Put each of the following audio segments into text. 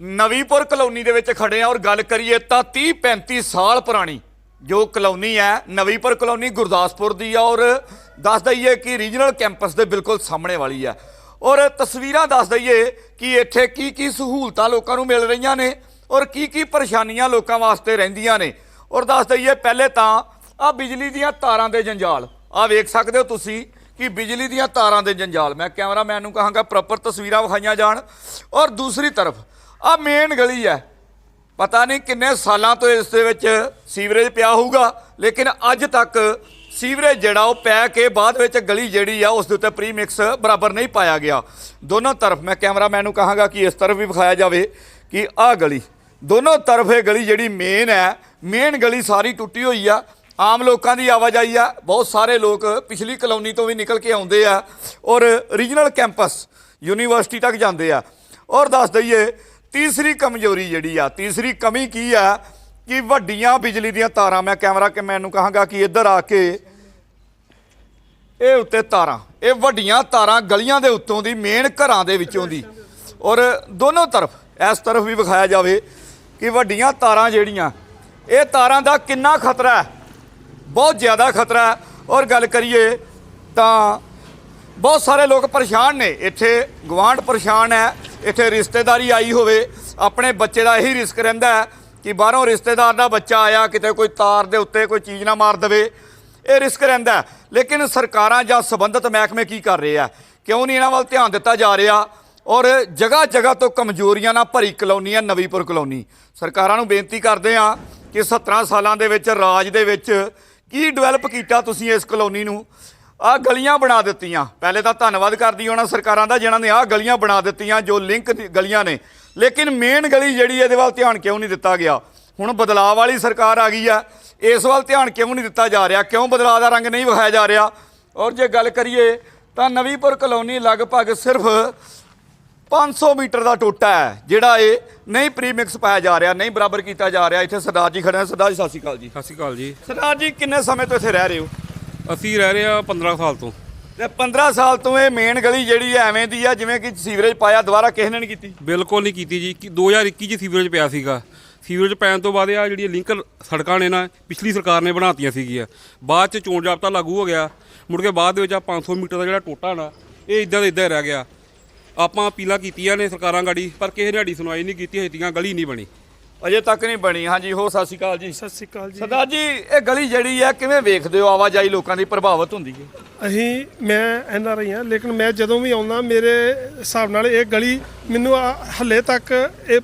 Navipur colony ਦੇ ਵਿੱਚ ਖੜੇ ਆ ਔਰ ਗੱਲ ਕਰੀਏ ਤਾਂ 30 35 ਸਾਲ ਪੁਰਾਣੀ ਜੋ ਕਲੋਨੀ ਹੈ ਨਵੀਪੁਰ ਕਲੋਨੀ ਗੁਰਦਾਸਪੁਰ ਦੀ ਆ ਔਰ ਦੱਸ ਦਈਏ ਕਿ ਰੀਜਨਲ ਕੈਂਪਸ ਦੇ ਬਿਲਕੁਲ ਸਾਹਮਣੇ ਵਾਲੀ ਆ। ਔਰ ਤਸਵੀਰਾਂ ਦੱਸ ਦਈਏ ਕਿ ਇੱਥੇ ਕੀ ਕੀ ਸਹੂਲਤਾਂ ਲੋਕਾਂ ਨੂੰ ਮਿਲ ਰਹੀਆਂ ਨੇ ਔਰ ਕੀ ਕੀ ਪਰੇਸ਼ਾਨੀਆਂ ਲੋਕਾਂ ਵਾਸਤੇ ਰਹਿੰਦੀਆਂ ਨੇ। ਔਰ ਦੱਸ ਦਈਏ ਪਹਿਲੇ ਤਾਂ ਆ ਬਿਜਲੀ ਦੀਆਂ ਤਾਰਾਂ ਦੇ ਜੰਜਾਲ। ਆ ਵੇਖ ਸਕਦੇ ਹੋ ਤੁਸੀਂ ਕਿ ਬਿਜਲੀ ਦੀਆਂ ਤਾਰਾਂ ਦੇ ਜੰਜਾਲ। ਮੈਂ ਕੈਮਰਾਮੈਨ ਨੂੰ ਕਹਾਂਗਾ ਪ੍ਰੋਪਰ ਤਸਵੀਰਾਂ ਵਿਖਾਈਆਂ ਜਾਣ। ਔਰ ਦੂਸਰੀ ਤਰਫ ਆ ਮੇਨ ਗਲੀ ਹੈ। ਪਤਾ ਨਹੀਂ ਕਿੰਨੇ ਸਾਲਾਂ ਤੋਂ ਇਸ ਦੇ ਵਿੱਚ ਸੀਵਰੇਜ ਪਿਆ ਹੋਊਗਾ, ਲੇਕਿਨ ਅੱਜ ਤੱਕ ਸੀਵਰੇਜ ਜਿਹੜਾ ਉਹ ਪੈ ਕੇ ਬਾਅਦ ਵਿੱਚ ਗਲੀ ਜਿਹੜੀ ਆ, ਉਸ ਦੇ ਉੱਤੇ ਪ੍ਰੀਮਿਕਸ ਬਰਾਬਰ ਨਹੀਂ ਪਾਇਆ ਗਿਆ। ਦੋਨੋਂ ਤਰਫ, ਮੈਂ ਕੈਮਰਾਮੈਨ ਨੂੰ ਕਹਾਂਗਾ ਕਿ ਇਸ ਤਰਫ ਵੀ ਵਿਖਾਇਆ ਜਾਵੇ ਕਿ ਆਹ ਗਲੀ, ਦੋਨੋਂ ਤਰਫ ਇਹ ਗਲੀ ਜਿਹੜੀ ਮੇਨ ਹੈ ਮੇਨ ਗਲੀ ਸਾਰੀ ਟੁੱਟੀ ਹੋਈ ਆ। ਆਮ ਲੋਕਾਂ ਦੀ ਆਵਾਜਾਈ ਆ, ਬਹੁਤ ਸਾਰੇ ਲੋਕ ਪਿਛਲੀ ਕਲੋਨੀ ਤੋਂ ਵੀ ਨਿਕਲ ਕੇ ਆਉਂਦੇ ਆ ਔਰ ਰੀਜਨਲ ਕੈਂਪਸ ਯੂਨੀਵਰਸਿਟੀ ਤੱਕ ਜਾਂਦੇ ਆ। ਔਰ ਦੱਸ ਦਈਏ ਤੀਸਰੀ ਕਮਜ਼ੋਰੀ ਜਿਹੜੀ ਆ, ਤੀਸਰੀ ਕਮੀ ਕੀ ਆ ਕਿ ਵੱਡੀਆਂ ਬਿਜਲੀ ਦੀਆਂ ਤਾਰਾਂ, ਮੈਂ ਕੈਮਰਾ ਕਿ ਮੈਨੂੰ ਕਹਾਂਗਾ ਕਿ ਇੱਧਰ ਆ ਕੇ ਇਹ ਉੱਤੇ ਤਾਰਾਂ, ਇਹ ਵੱਡੀਆਂ ਤਾਰਾਂ ਗਲੀਆਂ ਦੇ ਉੱਤੋਂ ਦੀ, ਮੇਨ ਘਰਾਂ ਦੇ ਵਿੱਚੋਂ ਦੀ। ਔਰ ਦੋਨੋਂ ਤਰਫ, ਇਸ ਤਰਫ ਵੀ ਵਿਖਾਇਆ ਜਾਵੇ ਕਿ ਵੱਡੀਆਂ ਤਾਰਾਂ ਜਿਹੜੀਆਂ, ਇਹ ਤਾਰਾਂ ਦਾ ਕਿੰਨਾ ਖਤਰਾ ਹੈ? ਬਹੁਤ ਜ਼ਿਆਦਾ ਖਤਰਾ ਹੈ। ਔਰ ਗੱਲ ਕਰੀਏ ਤਾਂ ਬਹੁਤ ਸਾਰੇ ਲੋਕ ਪਰੇਸ਼ਾਨ ਨੇ। ਇੱਥੇ ਗਵਾਂਢ ਪਰੇਸ਼ਾਨ ਹੈ। ਇੱਥੇ ਰਿਸ਼ਤੇਦਾਰੀ ਆਈ ਹੋਵੇ, ਆਪਣੇ ਬੱਚੇ ਦਾ ਇਹੀ ਰਿਸਕ ਰਹਿੰਦਾ ਹੈ ਕਿ ਬਾਹਰੋਂ ਰਿਸ਼ਤੇਦਾਰ ਦਾ ਬੱਚਾ ਆਇਆ, ਕਿਤੇ ਕੋਈ ਤਾਰ ਦੇ ਉੱਤੇ ਕੋਈ ਚੀਜ਼ ਨਾ ਮਾਰ ਦੇਵੇ। ਇਹ ਰਿਸਕ ਰਹਿੰਦਾ ਲੇਕਿਨ ਸਰਕਾਰਾਂ ਜਾਂ ਸੰਬੰਧਿਤ ਮਹਿਕਮੇ ਕੀ ਕਰ ਰਹੇ ਆ? ਕਿਉਂ ਨਹੀਂ ਇਹਨਾਂ ਵੱਲ ਧਿਆਨ ਦਿੱਤਾ ਜਾ ਰਿਹਾ? ਔਰ ਜਗ੍ਹਾ ਜਗ੍ਹਾ ਤੋਂ ਕਮਜ਼ੋਰੀਆਂ ਨਾਲ ਭਰੀ ਕਲੋਨੀ ਹੈ ਨਵੀਪੁਰ ਕਲੋਨੀ। ਸਰਕਾਰਾਂ ਨੂੰ ਬੇਨਤੀ ਕਰਦੇ ਆ ਕਿ 17 ਸਾਲਾਂ ਦੇ ਵਿੱਚ, ਰਾਜ ਦੇ ਵਿੱਚ ਕੀ ਡਿਵੈਲਪ ਕੀਤਾ ਤੁਸੀਂ ਇਸ ਕਲੋਨੀ ਨੂੰ? ਆ ਗਲੀਆਂ ਬਣਾ ਦਿੱਤੀਆਂ। ਪਹਿਲੇ ਤਾਂ ਧੰਨਵਾਦ ਕਰਦੀ ਉਹਨਾਂ ਸਰਕਾਰਾਂ ਦਾ ਜਿਨ੍ਹਾਂ ਨੇ ਆ ਗਲੀਆਂ ਬਣਾ ਦਿੱਤੀਆਂ ਜੋ ਲਿੰਕ ਗਲੀਆਂ ਨੇ। ਲੇਕਿਨ ਮੇਨ ਗਲੀ ਜਿਹੜੀ ਇਹਦੇ ਵੱਲ ਧਿਆਨ ਕਿਉਂ ਨਹੀਂ ਦਿੱਤਾ ਗਿਆ? ਹੁਣ ਬਦਲਾਅ ਵਾਲੀ ਸਰਕਾਰ ਆ ਗਈ ਆ। ਇਸ ਵੱਲ ਧਿਆਨ ਕਿਉਂ ਨਹੀਂ ਦਿੱਤਾ ਜਾ ਰਿਹਾ? ਕਿਉਂ ਬਦਲਾਅ ਦਾ ਰੰਗ ਨਹੀਂ ਵਿਖਾਇਆ ਜਾ ਰਿਹਾ? ਔਰ ਜੇ ਗੱਲ ਕਰੀਏ ਤਾਂ ਨਵੀਪੁਰ ਕਲੋਨੀ ਲਗਭਗ ਸਿਰਫ 500 ਮੀਟਰ ਦਾ ਟੋਟਾ ਹੈ ਜਿਹੜਾ ਇਹ ਨਹੀਂ ਪ੍ਰੀਮਿਕਸ ਪਾਇਆ ਜਾ ਰਿਹਾ ਨਹੀਂ ਬਰਾਬਰ ਕੀਤਾ ਜਾ ਰਿਹਾ। ਇੱਥੇ ਸਰਦਾਰ ਜੀ ਖੜੇ ਨੇ। ਸਰਦਾਰ ਜੀ ਸਤਿ ਸ਼੍ਰੀ ਅਕਾਲ ਜੀ। ਸਤਿ ਸ਼੍ਰੀ ਅਕਾਲ ਜੀ। ਸਰਦਾਰ ਜੀ ਕਿੰਨੇ ਸਮੇਂ ਤੋਂ ਇੱਥੇ ਰਹਿ ਰਹੇ ਹੋ? ਅਸੀਂ ਰਹਿ ਰਹੇ ਹਾਂ 15 ਸਾਲ ਤੋਂ। ਤੇ 15 ਸਾਲ ਤੋਂ ਇਹ ਮੇਨ ਗਲੀ ਜਿਹੜੀ ਹੈ ਐਵੇਂ ਦੀ ਆ ਜਿਵੇਂ ਕਿ ਸੀਵਰੇਜ ਪਾਇਆ ਦੁਬਾਰਾ ਕਿਸੇ ਨੇ ਨਹੀਂ ਕੀਤੀ। ਬਿਲਕੁਲ ਨਹੀਂ ਕੀਤੀ ਜੀ। ਕਿ 2021 ਚ ਸੀਵਰੇਜ ਪਿਆ ਸੀਗਾ। ਸੀਵਰੇਜ ਪੈਣ ਤੋਂ ਬਾਅਦ ਆ ਜਿਹੜੀਆਂ ਲਿੰਕ ਸੜਕਾਂ ਨੇ ਨਾ ਪਿਛਲੀ ਸਰਕਾਰ ਨੇ ਬਣਾਤੀਆਂ ਸੀਗੀਆਂ। ਬਾਅਦ ਚ ਚੋਣ ਜਾਬਤਾ ਲਾਗੂ ਹੋ ਗਿਆ। ਮੁੜ ਕੇ ਬਾਅਦ ਦੇ ਵਿੱਚ ਆ 500 ਮੀਟਰ ਦਾ ਜਿਹੜਾ ਟੋਟਾ ਨਾ ਇਹ ਇਦਾਂ ਦਾ ਇਦਾਂ ਰਹਿ ਗਿਆ। ਆਪਾਂ ਅਪੀਲਾਂ ਕੀਤੀਆਂ ਨੇ ਸਰਕਾਰਾਂ ਗਾੜੀ ਪਰ ਕਿਸੇ ਨੇ ਸਾਡੀ ਸੁਣਵਾਈ ਨਹੀਂ ਕੀਤੀ ਹੇਤੀਆਂ ਗਲੀ ਨਹੀਂ ਬਣੀ। ਅਜੇ ਤੱਕ ਨਹੀਂ ਬਣੀ। ਹਾਂਜੀ ਹੋ ਸਤਿ ਸ਼੍ਰੀ ਅਕਾਲ ਜੀ। ਸਤਿ ਸ਼੍ਰੀ ਅਕਾਲ ਜੀ। ਸਰਦਾਰ ਜੀ ਇਹ ਗਲੀ ਜਿਹੜੀ ਹੈ ਕਿਵੇਂ ਵੇਖਦੇ ਹੋ? ਆਵਾਜਾਈ ਲੋਕਾਂ ਦੀ ਪ੍ਰਭਾਵਿਤ ਹੁੰਦੀ ਹੈ। ਅਸੀਂ ਮੈਂ ਐਨ ਆਰ ਆਈ ਹਾਂ ਲੇਕਿਨ ਮੈਂ ਜਦੋਂ ਵੀ ਆਉਂਦਾ ਮੇਰੇ ਹਿਸਾਬ ਨਾਲ ਇਹ ਗਲੀ ਮੈਨੂੰ ਆ- ਹਲੇ ਤੱਕ ਇਹ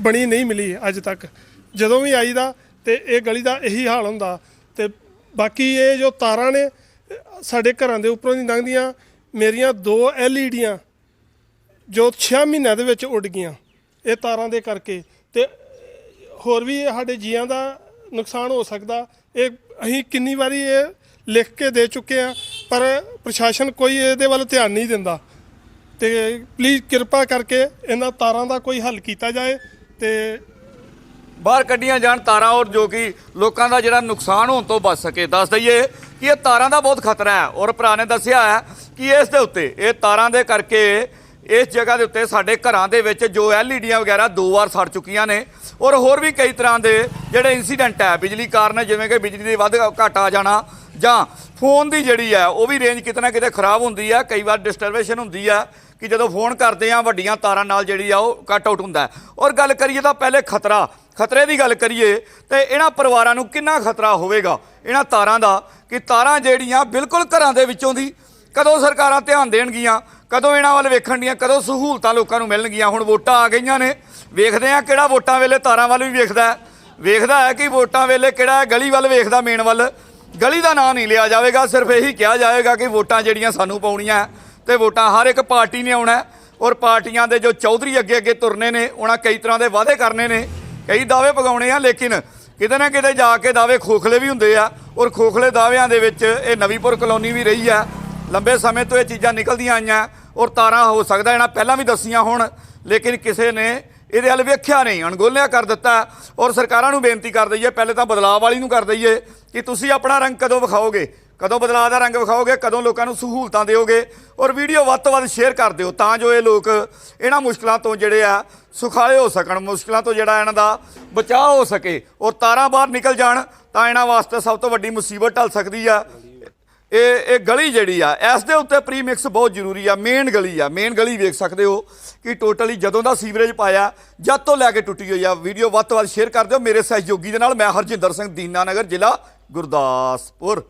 ਬਣੀ ਨਹੀਂ ਮਿਲੀ ਅੱਜ ਤੱਕ। ਜਦੋਂ ਵੀ ਆਈਦਾ ਤੇ ਇਹ ਗਲੀ ਦਾ ਇਹੀ ਹਾਲ ਹੁੰਦਾ। ਤੇ ਬਾਕੀ ਇਹ ਜੋ ਤਾਰਾਂ ਨੇ ਸਾਡੇ ਘਰਾਂ ਦੇ ਉੱਪਰੋਂ ਦੀ ਲੰਘਦੀਆਂ ਮੇਰੀਆਂ ਦੋ ਐਲਈਡੀਆਂ ਜੋ 6 ਮਹੀਨਿਆਂ ਦੇ ਵਿੱਚ ਉੱਡ ਗਈਆਂ ਇਹ ਤਾਰਾਂ ਦੇ ਕਰਕੇ। ਤੇ ਹੋਰ ਵੀ ਸਾਡੇ ਜੀਆਂ ਦਾ ਨੁਕਸਾਨ ਹੋ ਸਕਦਾ। ਇਹ ਅਸੀਂ ਕਿੰਨੀ ਵਾਰੀ ਇਹ ਲਿਖ ਕੇ ਦੇ ਚੁੱਕੇ ਆ ਪਰ ਪ੍ਰਸ਼ਾਸਨ ਕੋਈ ਇਹਦੇ ਵੱਲ ਧਿਆਨ ਨਹੀਂ ਦਿੰਦਾ। ਤੇ ਪਲੀਜ਼ ਕਿਰਪਾ ਕਰਕੇ ਇਹਨਾਂ ਤਾਰਾਂ ਦਾ ਕੋਈ ਹੱਲ ਕੀਤਾ ਜਾਏ ਤੇ ਬਾਹਰ ਕੱਢੀਆਂ ਜਾਣ ਤਾਰਾਂ ਔਰ ਜੋ ਕਿ ਲੋਕਾਂ ਦਾ ਜਿਹੜਾ ਨੁਕਸਾਨ ਹੋਣ ਤੋਂ ਬਚ ਸਕੇ। ਦੱਸ ਦਈਏ ਕਿ ਇਹ ਤਾਰਾਂ ਦਾ ਬਹੁਤ ਖਤਰਾ ਹੈ। ਔਰ ਭਰਾ ਨੇ ਦੱਸਿਆ ਹੈ ਕਿ ਇਸ ਦੇ ਉੱਤੇ ਇਹ ਤਾਰਾਂ ਦੇ ਕਰਕੇ ਇਸ ਜਗ੍ਹਾ ਦੇ ਉੱਤੇ ਸਾਡੇ ਘਰਾਂ ਦੇ ਵਿੱਚ ਜੋ ਐਲਈਡੀਆਂ ਵਗੈਰਾ ਦੋ ਵਾਰ ਸੜ ਚੁੱਕੀਆਂ ਨੇ ਔਰ ਹੋਰ ਵੀ ਕਈ ਤਰ੍ਹਾਂ ਦੇ ਜਿਹੜੇ ਇਨਸੀਡੈਂਟ ਹੈ, ਬਿਜਲੀ ਕਾਰਨ ਜਿਵੇਂ ਕਿ ਬਿਜਲੀ ਦੇ ਵੱਧ ਘੱਟ ਆ ਜਾਣਾ ਜਾਂ ਫੋਨ ਦੀ ਜਿਹੜੀ ਹੈ, ਉਹ ਵੀ ਰੇਂਜ ਕਿਤੇ ਨਾ ਕਿਤੇ ਖਰਾਬ ਹੁੰਦੀ ਹੈ, ਕਈ ਵਾਰ ਡਿਸਟਰਬੇਸ਼ਨ ਹੁੰਦੀ ਹੈ ਕਿ ਜਦੋਂ ਫੋਨ ਕਰਦੇ ਆ ਵੱਡੀਆਂ ਤਾਰਾਂ ਨਾਲ ਜਿਹੜੀ ਆ, ਉਹ ਕੱਟ ਆਊਟ ਹੁੰਦਾ ਔਰ ਗੱਲ ਕਰੀਏ ਤਾਂ ਪਹਿਲੇ ਖਤਰਾ, ਖਤਰੇ ਦੀ ਗੱਲ ਕਰੀਏ ਤੇ ਇਹਨਾਂ ਪਰਿਵਾਰਾਂ ਨੂੰ ਕਿੰਨਾ ਖਤਰਾ ਹੋਵੇਗਾ? ਇਹਨਾਂ ਤਾਰਾਂ ਦਾ ਕਿ ਤਾਰਾਂ ਜਿਹੜੀਆਂ ਬਿਲਕੁਲ ਘਰਾਂ ਦੇ ਵਿੱਚੋਂ ਦੀ ਕਦੋਂ ਸਰਕਾਰਾਂ ਧਿਆਨ ਦੇਣਗੀਆਂ? ਕਦੋਂ ਇਹਨਾਂ ਵੱਲ ਵੇਖਣ ਦੀਆਂ, ਕਦੋਂ ਸਹੂਲਤਾਂ ਲੋਕਾਂ ਨੂੰ ਮਿਲਣਗੀਆਂ? ਹੁਣ ਵੋਟਾਂ ਆ ਗਈਆਂ ਨੇ। ਵੇਖਦੇ ਆ ਕਿਹੜਾ ਵੋਟਾਂ ਵੇਲੇ ਤਾਰਾਂ ਵੱਲ ਵੀ ਵੇਖਦਾ ਵੇਖਦਾ ਹੈ ਕਿ ਵੋਟਾਂ ਵੇਲੇ ਕਿਹੜਾ ਗਲੀ ਵੱਲ ਵੇਖਦਾ ਮੇਨ ਵੱਲ। ਗਲੀ ਦਾ ਨਾਂ ਨਹੀਂ ਲਿਆ ਜਾਵੇਗਾ, ਸਿਰਫ ਇਹੀ ਕਿਹਾ ਜਾਵੇਗਾ ਕਿ ਵੋਟਾਂ ਜਿਹੜੀਆਂ ਸਾਨੂੰ ਪਾਉਣੀਆਂ ਹੈ ਤੇ ਵੋਟਾਂ ਹਰ ਇੱਕ ਪਾਰਟੀ ਨੇ ਆਉਣਾ ਔਰ ਪਾਰਟੀਆਂ ਦੇ ਜੋ ਚੌਧਰੀ ਅੱਗੇ ਅੱਗੇ ਤੁਰਨੇ ਨੇ, ਉਹਨਾਂ ਕਈ ਤਰ੍ਹਾਂ ਦੇ ਵਾਅਦੇ ਕਰਨੇ ਨੇ, ਕਈ ਦਾਅਵੇ ਪਗਾਉਣੇ ਆ, ਲੇਕਿਨ ਕਿਤੇ ਨਾ ਕਿਤੇ ਜਾ ਕੇ ਦਾਅਵੇ ਖੋਖਲੇ ਵੀ ਹੁੰਦੇ ਆ ਔਰ ਖੋਖਲੇ ਦਾਅਵਿਆਂ ਦੇ ਵਿੱਚ ਇਹ ਨਵੀਪੁਰ ਕਲੋਨੀ ਵੀ ਰਹੀ ਆ। ਲੰਬੇ ਸਮੇਂ ਤੋਂ ਇਹ ਚੀਜ਼ਾਂ ਨਿਕਲਦੀਆਂ ਆਈਆਂ ਔਰ ਤਾਰਾਂ ਹੋ ਸਕਦਾ ਇਹਨਾਂ ਪਹਿਲਾਂ ਵੀ ਦੱਸੀਆਂ ਹੋਣ, ਲੇਕਿਨ ਕਿਸੇ ਨੇ ਇਹਦੇ ਵੱਲ ਵੇਖਿਆ ਨਹੀਂ, ਅਣਗੋਲਿਆ ਕਰ ਦਿੱਤਾ ਔਰ ਸਰਕਾਰਾਂ ਨੂੰ ਬੇਨਤੀ ਕਰ ਦਈਏ, ਪਹਿਲੇ ਤਾਂ ਬਦਲਾਅ ਵਾਲੀ ਨੂੰ ਕਰ ਦਈਏ ਕਿ ਤੁਸੀਂ ਆਪਣਾ ਰੰਗ ਕਦੋਂ ਵਿਖਾਓਗੇ? ਕਦੋਂ ਬਦਲਾਅ ਦਾ ਰੰਗ ਵਿਖਾਓਗੇ? ਕਦੋਂ ਲੋਕਾਂ ਨੂੰ ਸਹੂਲਤਾਂ ਦਿਓਗੇ? ਔਰ ਵੀਡੀਓ ਵੱਧ ਤੋਂ ਵੱਧ ਸ਼ੇਅਰ ਕਰ ਦਿਓ ਤਾਂ ਜੋ ਇਹ ਲੋਕ ਇਹਨਾਂ ਮੁਸ਼ਕਲਾਂ ਤੋਂ ਜਿਹੜੇ ਆ ਸੁਖਾਲੇ ਹੋ ਸਕਣ, ਮੁਸ਼ਕਲਾਂ ਤੋਂ ਜਿਹੜਾ ਇਹਨਾਂ ਦਾ ਬਚਾਅ ਹੋ ਸਕੇ ਔਰ ਤਾਰਾਂ ਬਾਹਰ ਨਿਕਲ ਜਾਣ ਤਾਂ ਇਹਨਾਂ ਵਾਸਤੇ ਸਭ ਤੋਂ ਵੱਡੀ ਮੁਸੀਬਤ ਟਲ ਸਕਦੀ ਆ। ਇਹ ਇਹ ਗਲੀ ਜਿਹੜੀ ਆ, ਇਸ ਦੇ ਉੱਤੇ ਪ੍ਰੀਮਿਕਸ ਬਹੁਤ ਜ਼ਰੂਰੀ ਆ ਮੇਨ ਗਲੀ ਆ ਮੇਨ ਗਲੀ ਵੇਖ ਸਕਦੇ ਹੋ ਕਿ ਟੋਟਲੀ ਜਦੋਂ ਦਾ ਸੀਵਰੇਜ ਪਾਇਆ, ਜਦ ਤੋਂ ਲੈ ਕੇ ਟੁੱਟੀ ਹੋਈ ਆ ਵੀਡੀਓ ਵੱਧ ਤੋਂ ਵੱਧ ਸ਼ੇਅਰ ਕਰ ਦਿਓ ਮੇਰੇ ਸਹਿਯੋਗੀ ਦੇ ਨਾਲ, ਮੈਂ ਹਰਜਿੰਦਰ ਸਿੰਘ ਦੀਨਾ ਨਗਰ ਜ਼ਿਲ੍ਹਾ ਗੁਰਦਾਸਪੁਰ।